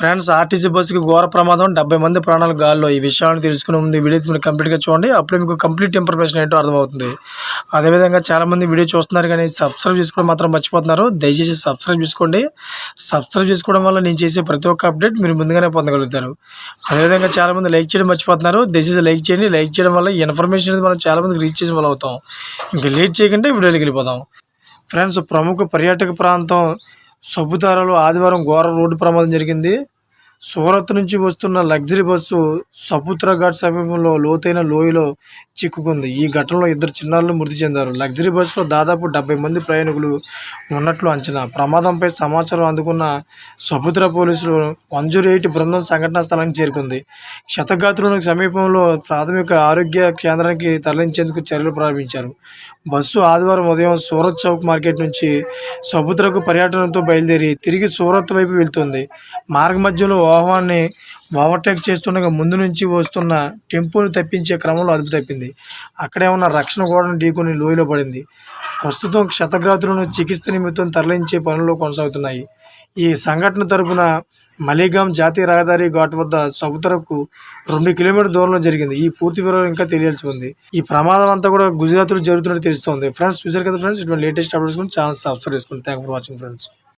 Friends RTC బస్సుకి ఘోర ప్రమాదం. డెబ్బై మంది ప్రాణాలు గాల్లో. ఈ విషయాన్ని తెలుసుకుని ఉంది వీడియో మీరు కంప్లీట్గా చూడండి. అప్పుడే మీకు కంప్లీట్ ఇన్ఫర్మేషన్ ఏంటో అర్థమవుతుంది. అదేవిధంగా చాలామంది వీడియో చూస్తున్నారు కానీ సబ్స్క్రైబ్ చేసుకోవడం మాత్రం మర్చిపోతున్నారు. దయచేసి సబ్స్క్రైబ్ చేసుకోండి. సబ్స్క్రైబ్ చేసుకోవడం వల్ల నేను చేసే ప్రతి ఒక్క అప్డేట్ మీరు ముందుగానే పొందగలుగుతారు. అదేవిధంగా చాలామంది లైక్ చేయడం మర్చిపోతున్నారు. దయచేసి లైక్ చేయండి. లైక్ చేయడం వల్ల ఈ ఇన్ఫర్మేషన్ అనేది మనం చాలామందికి రీచ్ చేసిన వాళ్ళు అవుతాం. ఇంకా లేట్ చేయకుండా వీడియోకి వెళ్ళిపోతాం ఫ్రెండ్స్ ప్రముఖ పర్యాటక ప్రాంతం సబ్బుతారలో ఆదివారం ఘోర రోడ్డు ప్రమాదం జరిగింది. సూరత్ నుంచి వస్తున్న లగ్జరీ బస్సు సపుత్ర ఘాట్ సమీపంలో లోతైన లోయలో చిక్కుకుంది. ఈ ఘటనలో ఇద్దరు చిన్నారులు మృతి చెందారు. లగ్జరీ బస్సులో దాదాపు డెబ్బై మంది ప్రయాణికులు ఉన్నట్లు అంచనా. ప్రమాదంపై సమాచారం అందుకున్న సపుత్ర పోలీసులు వన్ జీరో ఎయిట్ బృందం సంఘటనా స్థలానికి చేరుకుంది. క్షతగాత్రులకు సమీపంలో ప్రాథమిక ఆరోగ్య కేంద్రానికి తరలించేందుకు చర్యలు ప్రారంభించారు. బస్సు ఆదివారం ఉదయం సూరత్ చౌక్ మార్కెట్ నుంచి సపుత్రకు పర్యటనతో బయలుదేరి తిరిగి సూరత్ వైపు వెళ్తుంది. మార్గ మధ్యలో వాహనాన్ని ఓవర్టేక్ చేస్తుండగా ముందు నుంచి వస్తున్న టెంపోని తప్పించే క్రమంలో అదుపు తప్పింది. అక్కడే ఉన్న రక్షణ గోడను ఢీకొని లోయలో పడింది. ప్రస్తుతం క్షతగ్రాతులను చికిత్స నిమిత్తం తరలించే పనులు కొనసాగుతున్నాయి. ఈ సంఘటన తరపున మలిగాం జాతీయ రహదారి ఘాట్ వద్ద సముద్రకు రెండు కిలోమీటర్ దూరంలో జరిగింది. ఈ పూర్తి వివరాలు ఇంకా తెలియాల్సి ఉంది. ఈ ప్రమాదం అంతా కూడా గుజరాత్లో జరుగుతున్నట్టు తెలుస్తోంది. ఫ్రెండ్స్ చూసారు కదా ఫ్రెండ్స్? ఇటువంటి లేటెస్ట్ అప్డేట్స్ ఛానల్ సబ్స్క్రైబ్ చేసుకోండి. Thank for watching friends